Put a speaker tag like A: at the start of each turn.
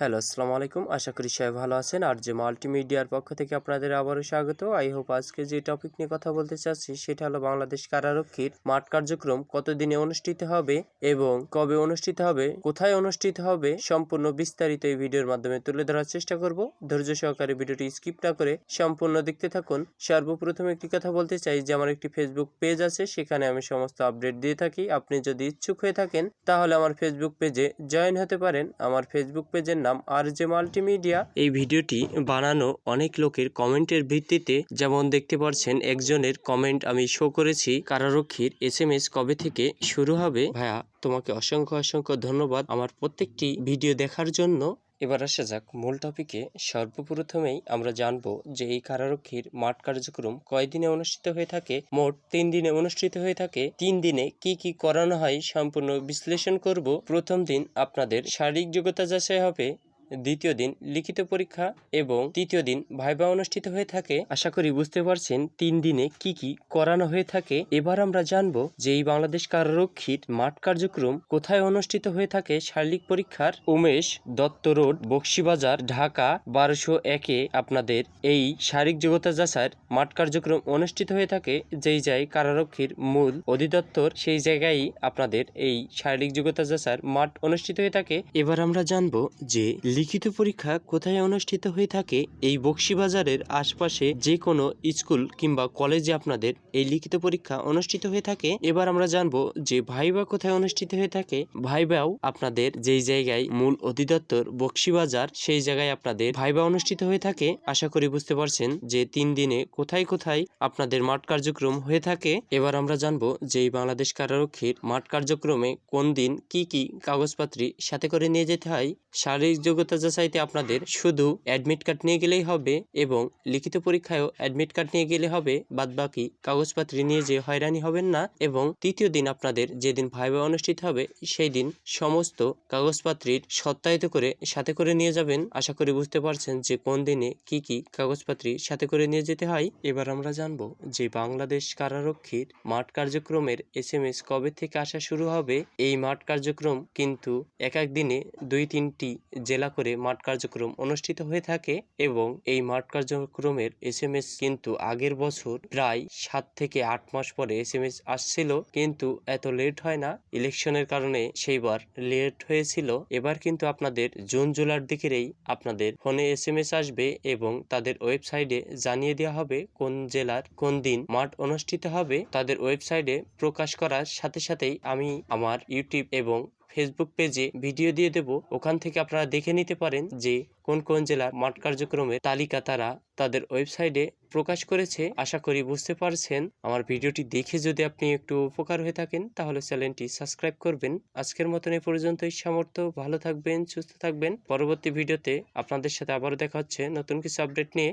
A: Hello, আসসালামু আলাইকুম। আশা করি সবাই ভালো আছেন। আর যে মাল্টিমিডিয়ার পক্ষ থেকে আপনাদের আবারও স্বাগত। আই হোপ আজকে যে টপিক নিয়ে কথা বলতে চাচ্ছি, সেটা হলো বাংলাদেশ কারারক্ষীর মাঠ কার্যক্রম কতদিনে অনুষ্ঠিত হবে এবং কবে অনুষ্ঠিত হবে, কোথায় অনুষ্ঠিত হবে, সম্পূর্ণ বিস্তারিত এই ভিডিওর মাধ্যমে তুলে ধরার চেষ্টা করব। ধৈর্য সহকারে ভিডিওটি স্কিপ না করে সম্পূর্ণ দেখতে থাকুন। সর্বপ্রথম একটি কথা বলতে চাই, যে আমার একটি ফেসবুক পেজ আছে, সেখানে আমি সমস্ত আপডেট দিয়ে থাকি। আপনি যদি ইচ্ছুক হয়ে থাকেন, তাহলে আমার ফেসবুক পেজে জয়েন হতে পারেন। আমার ফেসবুক পেজের নাম আর যে মাল্টিমিডিয়া। এই ভিডিওটি বানানো অনেক লোকের কমেন্টের ভিত্তিতে। যেমন দেখতে পাচ্ছেন একজনের কমেন্ট আমি শো করেছি কারারক্ষীর এস এম এস কবে থেকে শুরু হবে। ভাইয়া, তোমাকে অসংখ্য অসংখ্য ধন্যবাদ আমার প্রত্যেকটি ভিডিও দেখার জন্য। এবার আসা যাক মূল টপিকে সর্বপ্রথমেই আমরা জানব যে এই কারারক্ষীর মাঠ কার্যক্রম কয়দিনে অনুষ্ঠিত হয়ে থাকে, মোট তিন দিনে অনুষ্ঠিত হয়ে থাকে। তিন দিনে কি কি করানো হয় সম্পূর্ণ বিশ্লেষণ করব। প্রথম দিন আপনাদের শারীরিক যোগ্যতা যাচাই হবে। দ্বিতীয় দিন লিখিত পরীক্ষা এবং তৃতীয় দিন ভাইবা অনুষ্ঠিত হয়ে থাকে। আশা করি বুঝতে পারছেন তিন দিনে কি কি করানো হয়ে থাকে। এবার আমরা জানব যে এই বাংলাদেশ কারারক্ষীর মাঠ কার্যক্রম কোথায় অনুষ্ঠিত হয়ে থাকে। শারীরিক পরীক্ষার উমেশ দত্ত রোড, বক্সিবাজার, ঢাকা, বারোশো একে আপনাদের এই শারীরিক যোগ্যতা যাচার মাঠ কার্যক্রম অনুষ্ঠিত হয়ে থাকে। যেই যায় কারারক্ষীর মূল অধিদপ্তর, সেই জায়গায় আপনাদের এই শারীরিক যোগ্যতা যাচার মাঠ অনুষ্ঠিত হয়ে থাকে। এবার আমরা জানব যে লিখিত পরীক্ষা কোথায় অনুষ্ঠিত হয়ে থাকে এই বক্সিবাজারের আশপাশে যে কোনো স্কুল কিংবা কলেজে আপনাদের এই লিখিত পরীক্ষা অনুষ্ঠিত হয়ে থাকে। এবার আমরা জানব যে ভাইবা কোথায় অনুষ্ঠিত হয়ে থাকে। ভাইবাও আপনাদের যেই জায়গায় মূল অধিদপ্তর বক্সিবাজার, সেই জায়গায় আপনাদের ভাইবা অনুষ্ঠিত হয়ে থাকে। আশা করি বুঝতে পারছেন যে তিন দিনে কোথায় কোথায় আপনাদের মাঠ কার্যক্রম হয়ে থাকে। এবার আমরা জানব যে বাংলাদেশ কারারক্ষীর মাঠ কার্যক্রমে কোন দিন কি কি কাগজপত্রী সাথে করে নিয়ে যেতে হয়। শারীরিক যোগ্যতা যাচাইতে আপনাদের শুধু অ্যাডমিট কার্ড নিয়ে গেলেই হবে এবং লিখিত পরীক্ষায়ও অ্যাডমিট কার্ড নিয়ে গেলে হবে বাদ বাকি কাগজপত্র নিয়ে যে হয়রানি হবেন না এবং তৃতীয় দিন আপনাদের যেদিন ভাইবা অনুষ্ঠিত হবে, সেই দিন সমস্ত কাগজপত্রের সত্যায়িত করে সাথে করে নিয়ে যাবেন। আশা করি বুঝতে পারছেন যে কোন দিনে কি কি কাগজপত্রী সাথে করে নিয়ে যেতে হয়। এবার আমরা জানব যে বাংলাদেশ কারারক্ষীর মাঠ কার্যক্রমের এস এম এস কবে থেকে আসা শুরু হবে? এই মাঠ কার্যক্রম কিন্তু এক এক দিনে দুই তিনটি জেলা করে মাঠ কার্যক্রম অনুষ্ঠিত হয়ে থাকে এবং এই মাঠ কার্যক্রমের এস এম এস কিন্তু আগের বছর প্রায় সাত থেকে আট মাস পরে এস এম এস আসছিল। কিন্তু এত লেট হয় না। ইলেকশনের কারণে সেইবার লেট হয়েছিল। এবার কিন্তু আপনাদের জুন জুলাইয়ের দিকেরই আপনাদের ফোনে এস এম এস আসবে এবং তাদের ওয়েবসাইটে জানিয়ে দেওয়া হবে কোন জেলার কোন দিন মাঠ অনুষ্ঠিত হবে। তাদের ওয়েবসাইটে প্রকাশ করার সাথে সাথেই আমি আমার ইউটিউব এবং ফেসবুক পেজে ভিডিও দিয়ে দেব। ওখান থেকে আপনারা দেখে নিতে পারেন যে কোন কোন জেলার মাঠ কার্যক্রমের তালিকা তারা তাদের ওয়েবসাইটে প্রকাশ করেছে। আশা করি বুঝতে পারছেন। আমার ভিডিওটি দেখে যদি আপনি একটু উপকার হয়ে থাকেন, তাহলে চ্যানেলটি সাবস্ক্রাইব করবেন। আজকের মতন এই পর্যন্তই সামর্থ্য। ভালো থাকবেন, সুস্থ থাকবেন। পরবর্তী ভিডিওতে আপনাদের সাথে আবারও দেখা হচ্ছে নতুন কিছু আপডেট নিয়ে।